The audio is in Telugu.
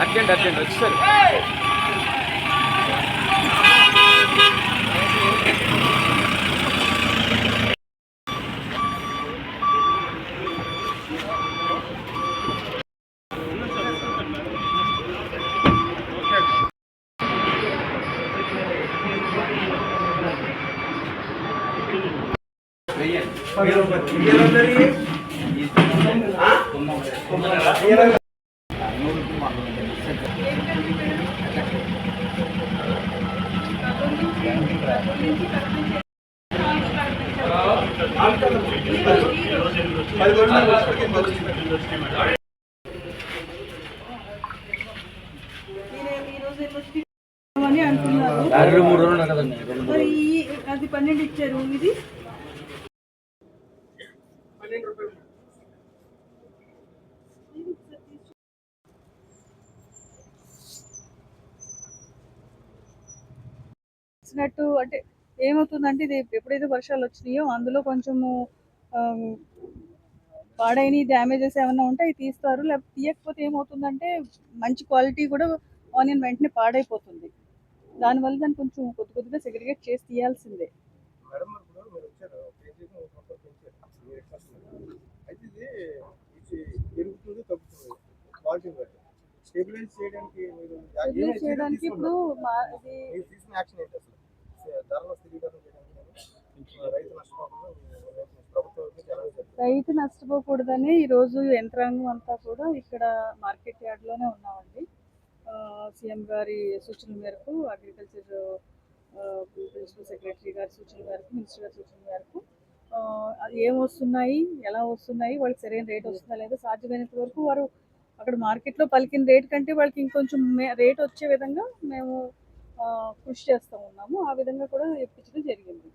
అర్జెంట్ అర్జెంట్ వచ్చేసారు అని రెండు మూడు రోజులు అది పన్నెండు ఇచ్చారు. ఇది ఇచ్చినట్టు అంటే ఏమవుతుందంటే ఇది ఎప్పుడైతే వర్షాలు వచ్చినాయో అందులో కొంచెము పాడైన డ్యామేజెస్ ఏమైనా ఉంటే అవి తీస్తారు. లేకపోతే తీయకపోతే ఏమవుతుందంటే మంచి క్వాలిటీ కూడా ఆనియన్ వెంటనే పాడైపోతుంది. దానివల్ల దాన్ని కొంచెం కొద్ది కొద్దిగా సెగ్రిగేట్ చేసి తీయాల్సిందే. స్టెబిలైజ్ చేయడానికి ఇప్పుడు రైతు నష్టపోకూడదని ఈరోజు యంత్రాంగం అంతా కూడా ఇక్కడ మార్కెట్ యార్డ్లోనే ఉన్నామండి. సీఎం గారి సూచనల మేరకు అగ్రికల్చర్ ప్రిన్సిపల్ సెక్రటరీ గారి సూచనల మేరకు మినిస్టర్ గారి సూచనల మేరకు ఏం వస్తున్నాయి ఎలా వస్తున్నాయి వాళ్ళకి సరైన రేట్ వస్తుందా లేదా సాధ్యమైనంత వరకు వారు అక్కడ మార్కెట్లో పలికిన రేట్ కంటే వాళ్ళకి ఇంకొంచెం రేట్ వచ్చే విధంగా మేము కృషి చేస్తూ ఉన్నాము. ఆ విధంగా కూడా ఇప్పించడం జరిగింది.